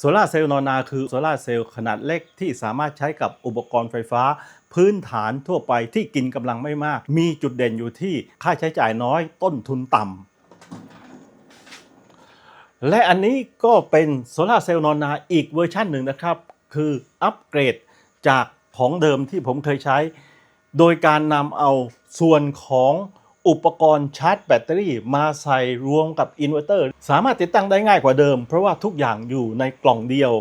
โซลาเซลล์นอนนาคือโซลาเซลล์ขนาดเล็กที่สามารถใช้กับอุปกรณ์ไฟฟ้า พื้นฐานทั่วไปที่กินกำลังไม่มาก มีจุดเด่นอยู่ที่ค่าใช้จ่ายน้อยต้นทุนต่ำและอันนี้ก็เป็นโซลาเซลล์นอนนาอีกเวอร์ชันหนึ่งนะครับ คืออัปเกรดจากของเดิมที่ผมเคยใช้ โดยการนำเอาส่วนของ อุปกรณ์ชาร์จแบตเตอรี่มาใส่รวมกับอินเวอร์เตอร์สามารถติดตั้งได้ง่ายกว่าเดิม เพราะว่าทุกอย่างอยู่ในกล่องเดียว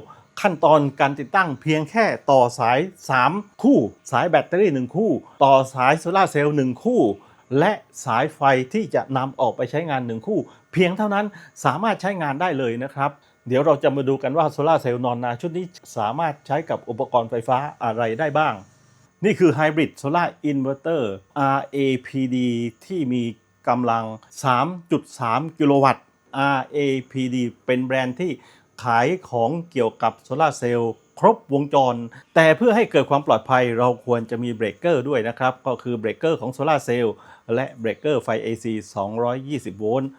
ขั้นตอนการติดตั้งเพียงแค่ต่อสาย 3 คู่ สายแบตเตอรี่ 1 คู่ ต่อสายโซลาเซลล์1คู่ และสายไฟที่จะนำออกไปใช้งาน 1 คู่ เพียงเท่านั้นสามารถใช้งานได้เลยนะครับเดี๋ยวเราจะมาดูกันว่าโซลาเซลล์นอนนาชุดนี้สามารถใช้กับอุปกรณ์ไฟฟ้าอะไรได้บ้าง นี่คือ Hybrid Solar Inverter RAPD ที่มีกำลัง 3.3 กิโลวัตต์ RAPD เป็นแบรนด์ที่ขายของเกี่ยวกับโซลาเซลล์ครบวงจร แต่เพื่อให้เกิดความปลอดภัยเราควรจะมีเบรกเกอร์ด้วยนะครับ ก็คือเบรกเกอร์ของโซลาเซลล์และเบรกเกอร์ไฟ AC 220 โวลต์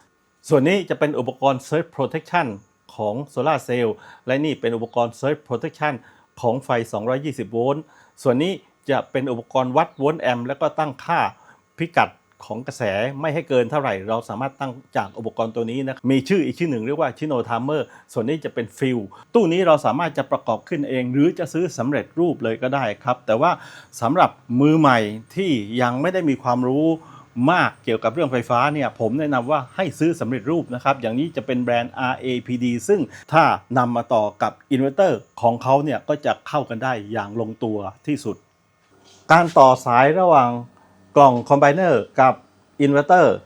ส่วนนี้จะเป็นอุปกรณ์ Surge Protection ของโซลาเซลล์และนี่เป็นอุปกรณ์ Surge Protection ของไฟ 220 โวลต์ ส่วนนี้ จะเป็นอุปกรณ์วัดโวลต์แอมป์แล้วก็ตั้งค่าพิกัดของกระแสไม่ให้เกินเท่าไหร่ เราสามารถตั้งจากอุปกรณ์ตัวนี้นะมีชื่ออีกชื่อหนึ่งเรียกว่าชิโนทามเมอร์ส่วนนี้จะเป็นฟิลตู้นี้เราสามารถจะประกอบขึ้นเอง หรือจะซื้อสำเร็จรูปเลยก็ได้ครับ แต่ว่าสำหรับมือใหม่ที่ยังไม่ได้มีความรู้มากเกี่ยวกับเรื่องไฟฟ้าเนี่ยผมแนะนำว่าให้ซื้อสำเร็จรูปนะครับ อย่างนี้จะเป็นแบรนด์ RAPD ซึ่งถ้านำมาต่อกับอินเวอร์เตอร์ของเขาเนี่ยก็จะเข้ากันได้อย่างลงตัวที่สุด การต่อสายระหว่างกล่องคอมไบเนอร์กับอินเวอร์เตอร์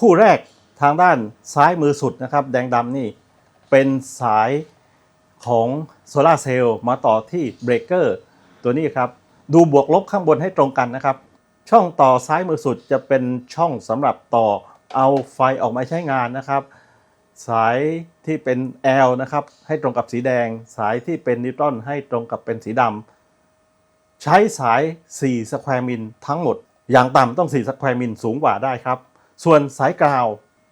คู่แรกทางด้านซ้ายมือสุดนะครับ แดงดำนี่เป็นสายของโซลาร์เซลล์มาต่อที่เบรกเกอร์ตัวนี้ครับ ดูบวกลบข้างบนให้ตรงกันนะครับ ช่องต่อซ้ายมือสุดจะเป็นช่องสำหรับต่อเอาไฟออกมาใช้งานนะครับ สายที่เป็น L นะครับ ให้ตรงกับสีแดง สายที่เป็นนิวตรอนให้ตรงกับเป็นสีดำ ใช้สาย 4 สแควร์มิลทั้งหมด อย่างต่ำต้อง 4 สแควร์มิลสูงกว่าได้ครับ ส่วนสายกราว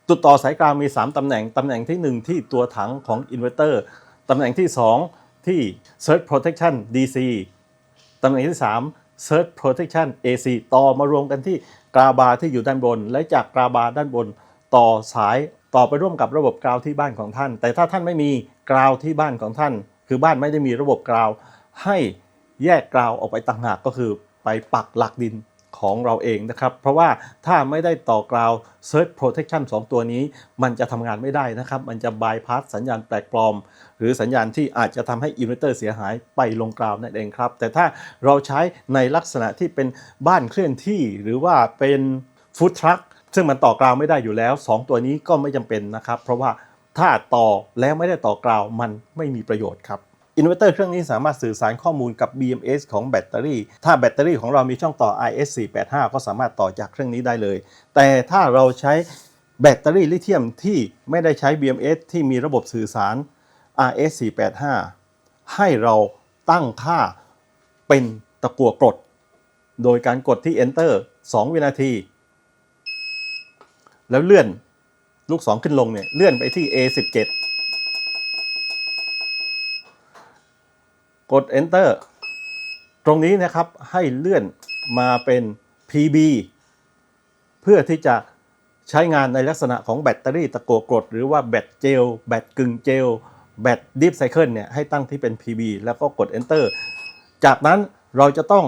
ตุดต่อสายกราวมี 3 ตำแหน่ง ตำแหน่งทีหนึ่1 ที่ตัวถังของอินเวอร์เตอร์ ตำแหน่งที่ 2 ที่ Surge Protection DC ตำแหน่งที่ 3 Surge Protection AC ต่อมารวมกันที่กราบาร์ที่อยู่ด้านบน และจากกราบาร์ด้านบน ต่อสายต่อไปร่วมกับระบบกราวที่บ้านของท่าน แต่ถ้าท่านไม่มีกราวที่บ้านของท่าน คือบ้านไม่ได้มีระบบกราวให้ แยกกราวออกไปต่างหากก็คือไปปักหลักดินของเราเองนะครับ เพราะว่าถ้าไม่ได้ต่อกราว Surge Protection 2 ตัวนี้ มันจะทำงานไม่ได้นะครับ มันจะบายพาสสัญญาณแปลกปลอม หรือสัญญาณที่อาจจะทำให้อินเวอร์เตอร์เสียหายไปลงกราวนั่นเองครับ แต่ถ้าเราใช้ในลักษณะที่เป็นบ้านเคลื่อนที่ หรือว่าเป็นฟู้ดทรัคซึ่งมันต่อกราวไม่ได้อยู่แล้ว 2 ตัวนี้ก็ไม่จำเป็นนะครับ เพราะว่าถ้าต่อแล้วไม่ได้ต่อกราวมันไม่มีประโยชน์ครับ อินเวอร์เตอร์เครื่องนี้สามารถสื่อสารข้อมูลกับ BMS ของแบตเตอรี่ ถ้าแบตเตอรี่ของเรามีช่องต่อ IS485 ก็สามารถต่อจากเครื่องนี้ได้เลย แต่ถ้าเราใช้แบตเตอรี่ลิเธียมที่ไม่ได้ใช้ BMS ที่มีระบบสื่อสาร RS485 ให้เราตั้งค่าเป็นตะกัวกรดโดยการกดที่ Enter 2 วินาที แล้วเลื่อนลูกศรขึ้นลงเนี่ยเลื่อนไปที่ A17 กด Enter ตรงนี้นะครับให้เลื่อนมาเป็น PB เพื่อที่จะใช้งานในลักษณะของแบตเตอรี่ตะกั่วกรด หรือว่าแบตเจล แบตกึ่งเจล แบตดิฟไซเคิลเนี่ยให้ตั้งที่เป็น PB แล้วก็กด Enter จากนั้นเราจะต้อง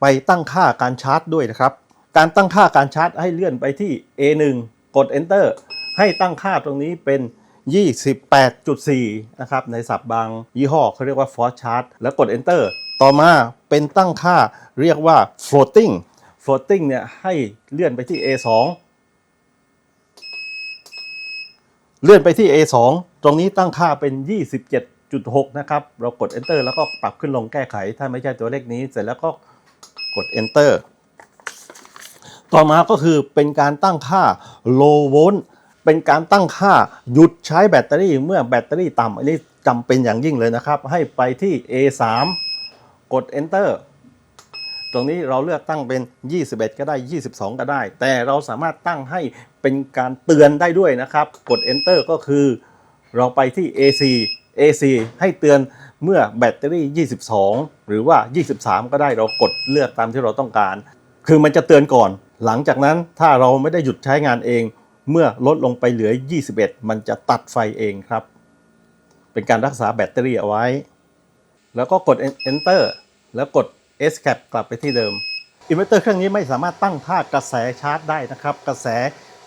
ไปตั้งค่าการชาร์จด้วยนะครับ การตั้งค่าการชาร์จให้เลื่อนไปที่ A1 กด Enter ให้ตั้งค่าตรงนี้เป็น 28.4 นะครับ ในศัพท์บางยี่ห้อเขาเรียกว่า force charge แล้วกด Enter ต่อมาเป็นตั้งค่าเรียกว่า floating floating เนี่ยให้เลื่อนไปที่ A2 เลื่อนไปที่ A2 ตรงนี้ตั้งค่าเป็น 27.6 นะครับ เรากด Enter แล้วก็ปรับขึ้นลงแก้ไข ถ้าไม่ใช่ตัวเลขนี้ เสร็จแล้วก็กด Enter ต่อมาก็คือเป็นการตั้งค่า low volt เป็นการตั้งค่าหยุดใช้แบตเตอรี่เมื่อแบตเตอรี่ต่ำอันนี้จำเป็นอย่างยิ่งเลยนะครับ ให้ไปที่ A3 กด Enter ตรงนี้เราเลือกตั้งเป็น 21 ก็ได้ 22 ก็ได้ แต่เราสามารถตั้งให้เป็นการเตือนได้ด้วยนะครับ กด Enter ก็คือเราไปที่ AC AC ให้เตือนเมื่อแบตเตอรี่ 22 หรือว่า 23 ก็ได้เรากดเลือกตามที่เราต้องการ คือมันจะเตือนก่อน หลังจากนั้นถ้าเราไม่ได้หยุดใช้งานเอง เมื่อลดลงไปเหลือ 21 มันจะตัดไฟเองครับ เป็นการรักษาแบตเตอรี่เอาไว้ แล้วก็กด enter แล้วกด escape กลับไปที่เดิมอินเวอร์เตอร์เครื่องนี้ไม่สามารถตั้งค่ากระแสชาร์จได้นะครับ กระแส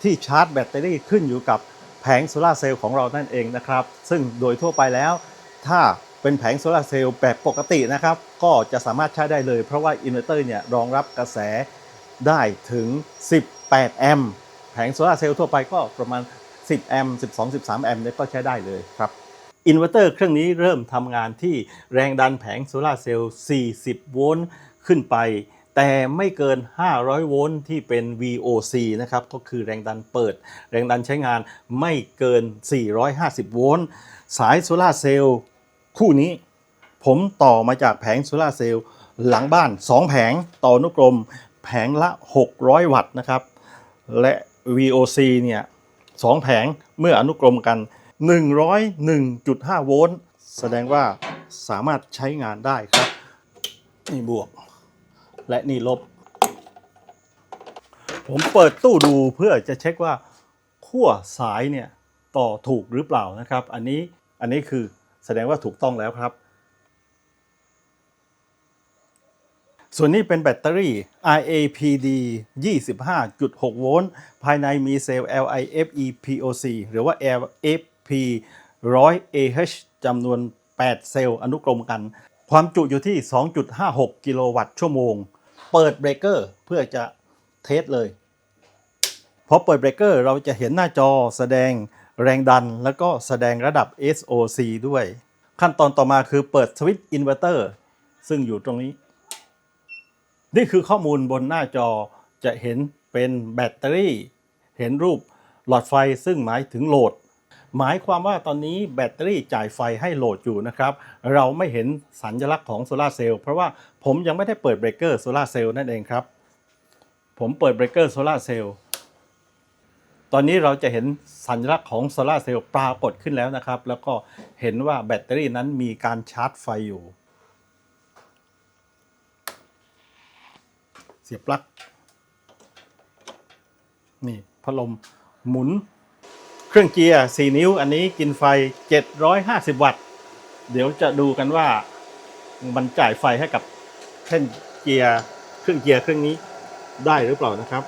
ที่ชาร์จแบตเตอรี่ขึ้นอยู่กับแผงโซลาเซลล์ของเรานั่นเองนะครับ ซึ่งโดยทั่วไปแล้ว ถ้าเป็นแผงโซลาเซลล์แบบปกตินะครับ ก็จะสามารถใช้ได้เลย เพราะว่าอินเวอร์เตอร์เนี่ยรองรับกระแสได้ถึง 18 แอมป์ แผงโซลาเซลล์ทั่วไปก็ประมาณ 10 แอมป์12 13 แอมป์เนี่ยก็ใช้ได้เลยครับอินเวอร์เตอร์เครื่องนี้เริ่มทำงานที่แรงดันแผงโซลาเซลล์ 40 โวลต์ขึ้นไป แต่ไม่เกิน 500 โวลต์ที่เป็น VOC นะครับ ก็คือแรงดันเปิด แรงดันใช้งานไม่เกิน 450 โวลต์ สายโซลาเซลล์คู่นี้ ผมต่อมาจากแผงโซลาเซลล์หลังบ้าน 2 แผงต่อนุกรม แผงละ 600 วัตต์นะครับ และ VOC เนี่ยสองแผงเมื่ออนุกรมกัน 101.5 โวลต์ แสดงว่าสามารถใช้งานได้ครับ นี่บวก และนี่ลบ ผมเปิดตู้ดูเพื่อจะเช็คว่าขั้วสายเนี่ยต่อถูกหรือเปล่านะครับ อันนี้อันนี้คือแสดงว่าถูกต้องแล้วครับ ส่วนนี้เป็นแบตเตอรี่ RAPD 25.6 โวลต์ ภายในมีเซลล์ LIFE POC หรือว่า LFP 100 AH จำนวน 8 เซลล์อนุกรมกัน ความจุอยู่ที่ 2.56 กิโลวัตต์ชั่วโมง เปิดเบรกเกอร์เพื่อจะเทสเลย พอเปิดเบรกเกอร์เราจะเห็นหน้าจอแสดงแรงดัน แล้วก็แสดงระดับ SOC ด้วย ขั้นตอนต่อมาคือเปิดสวิตช์อินเวอร์เตอร์ซึ่งอยู่ตรงนี้ นี่คือข้อมูลบนหน้าจอจะเห็นเป็นแบตเตอรี่ เห็นรูปหลอดไฟซึ่งหมายถึงโหลด หมายความว่าตอนนี้แบตเตอรี่จ่ายไฟให้โหลดอยู่นะครับ เราไม่เห็นสัญลักษณ์ของโซลาเซลล์เพราะว่าผมยังไม่ได้เปิดเบรกเกอร์โซลาเซลล์นั่นเองครับ ผมเปิดเบรกเกอร์โซลาเซลล์ตอนนี้เราจะเห็นสัญลักษณ์ของโซลาเซลล์ปรากฏขึ้นแล้วนะครับ แล้วก็เห็นว่าแบตเตอรี่นั้นมีการชาร์จไฟอยู่ สียบปลั๊กนี่พัดลมหมุน เครื่องเกียร์ 4 นิ้ว อันนี้กินไฟ 750 วัตต์ เดี๋ยวจะดูกันว่ามันจ่ายไฟให้กับแท่นเกียร์เครื่องเกียร์เครื่องนี้ได้หรือเปล่านะครับ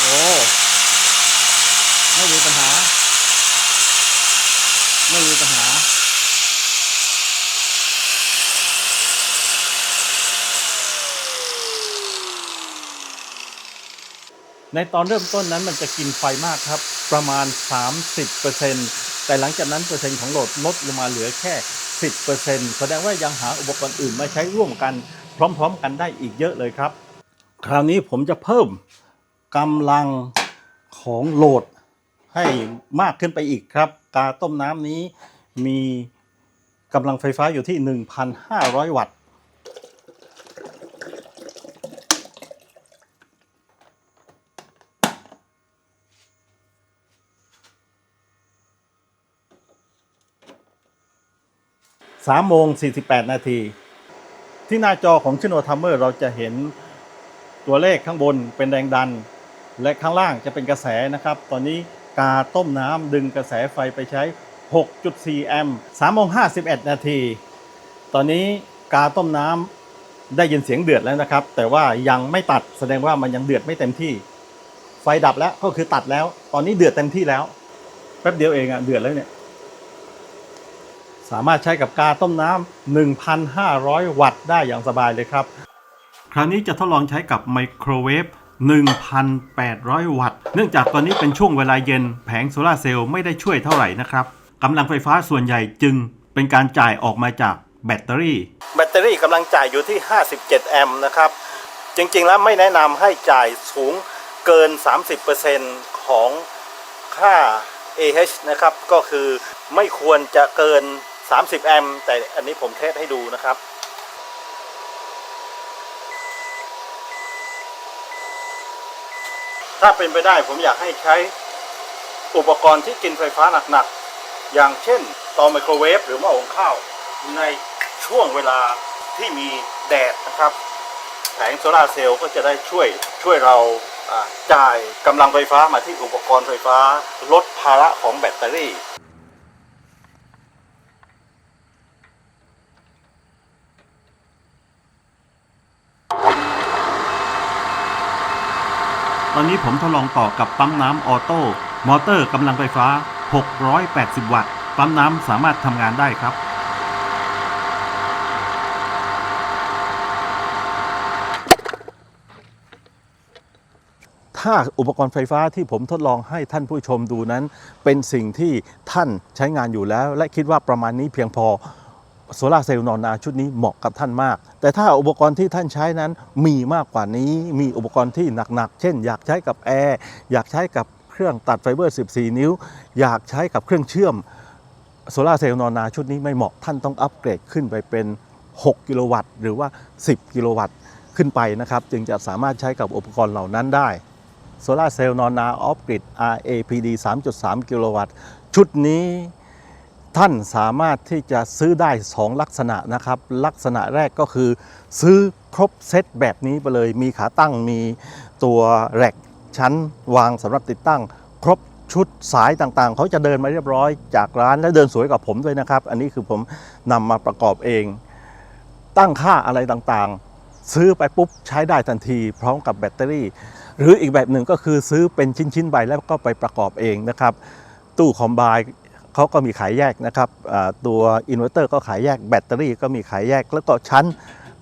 โอ้ ไม่มีปัญหา ไม่มีปัญหา ในตอนเริ่มต้นนั้นมันจะกินไฟมากครับ ประมาณ 30%แต่หลังจากนั้นเปอร์เซ็นต์ของโหลดลดลงมาเหลือแค่ 10%แสดงว่ายังหาอุปกรณ์อื่นมาใช้ร่วมกันพร้อม ๆ กันได้อีกเยอะเลยครับ คราวนี้ผมจะเพิ่มกำลังของโหลดให้มากขึ้นไปอีกครับ กาต้มน้ำนี้มีกำลังไฟฟ้าอยู่ที่ 1,500 วัตต์ 3โมง48 นาที ที่หน้าจอของชิโนทัมเมอร์เราจะเห็นตัวเลขข้างบนเป็นแรงดัน และข้างล่างจะเป็นกระแสนะครับ ตอนนี้กาต้มน้ำดึงกระแสไฟไปใช้ 6.4 แอมป์3โมง51 นาที ตอนนี้กาต้มน้ำได้ยินเสียงเดือดแล้วนะครับ แต่ว่ายังไม่ตัดแสดงว่ามันยังเดือดไม่เต็มที่ ไฟดับแล้วก็คือตัดแล้ว ตอนนี้เดือดเต็มที่แล้ว แป๊บเดียวเองอะเดือดแล้วเนี่ย สามารถใช้กับกาต้มน้ำ1,500 วัตต์ได้อย่างสบายเลยครับ คราวนี้จะทดลองใช้กับไมโครเวฟ1,800 วัตต์ เนื่องจากตอนนี้เป็นช่วงเวลาเย็นแผงโซลาร์เซลล์ไม่ได้ช่วยเท่าไหร่นะครับกำลังไฟฟ้าส่วนใหญ่จึงเป็นการจ่ายออกมาจากแบตเตอรี่ แบตเตอรี่กำลังจ่ายอยู่ที่ 57 แอมป์นะครับ จริงๆแล้วไม่แนะนำให้จ่ายสูงเกิน 30%ของค่า AH นะครับ ก็คือไม่ควรจะเกิน 30 แอมป์แต่อันนี้ผมเทสให้ดูนะครับถ้าเป็นไปได้ผมอยากให้ใช้อุปกรณ์ที่กินไฟฟ้าหนักๆ อย่างเช่นเตาไมโครเวฟหรือหม้อหุงข้าว ในช่วงเวลาที่มีแดดนะครับ แผงโซลาร์เซลล์ก็จะได้ช่วยช่วยเราจ่ายกำลังไฟฟ้ามาที่อุปกรณ์ไฟฟ้า ลดภาระของแบตเตอรี่ นนี้ผมทดลองต่อกับปั๊มน้ำออโต้มอเตอร์กำลังไฟฟ้า 680 วัตต์ ปั๊มน้ำสามารถทำงานได้ครับถ้าอุปกรณ์ไฟฟ้าที่ผมทดลองให้ท่านผู้ชมดูนั้น เป็นสิ่งที่ท่านใช้งานอยู่แล้ว และคิดว่าประมาณนี้เพียงพอ โซลาเซลล์นอนนาชุดนี้เหมาะกับท่านมาก แต่ถ้าอุปกรณ์ที่ท่านใช้นั้นมีมากกว่านี้ มีอุปกรณ์ที่หนักๆ เช่น อยากใช้กับแอร์ อยากใช้กับเครื่องตัดไฟเบอร์ 14 นิ้ว อยากใช้กับเครื่องเชื่อมโซลาเซลล์นอนนาชุดนี้ไม่เหมาะท่านต้องอัปเกรดขึ้นไปเป็น 6 กิโลวัตต์ หรือว่า 10 กิโลวัตต์ขึ้นไปนะครับ จึงจะสามารถใช้กับอุปกรณ์เหล่านั้นได้โซลาเซลล์นอนนาออฟกริด RAPD 3.3 กิโลวัตต์ ชุดนี้ ท่านสามารถที่จะซื้อได้ 2 ลักษณะนะครับ ลักษณะแรกก็คือ ซื้อครบเซตแบบนี้ไปเลยมีขาตั้งมีตัวแร็กชั้นวางสำหรับติดตั้ง ครบชุดสายต่างๆ เขาจะเดินมาเรียบร้อยจากร้านและเดินสวยกับผมด้วยนะครับ อันนี้คือผมนำมาประกอบเอง ตั้งค่าอะไรต่างๆ ซื้อไปปุ๊บใช้ได้ทันที พร้อมกับแบตเตอรี่ หรืออีกแบบหนึ่งก็คือซื้อเป็นชิ้นๆ ไปแล้วก็ไปประกอบเองนะครับ ตู้คอมไบ เขาก็มีขายแยกนะครับตัวอินเวอร์เตอร์ก็ขายแยกแบตเตอรี่ก็มีขายแยก แล้วก็ชั้น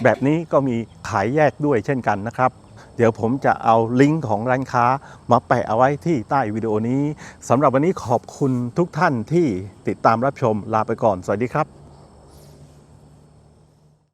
แบบนี้ก็มีขายแยกด้วยเช่นกันนะครับ เดี๋ยวผมจะเอาลิงก์ของร้านค้ามาแปะเอาไว้ที่ใต้วิดีโอนี้สำหรับวันนี้ขอบคุณทุกท่านที่ติดตามรับชมลาไปก่อน สวัสดีครับ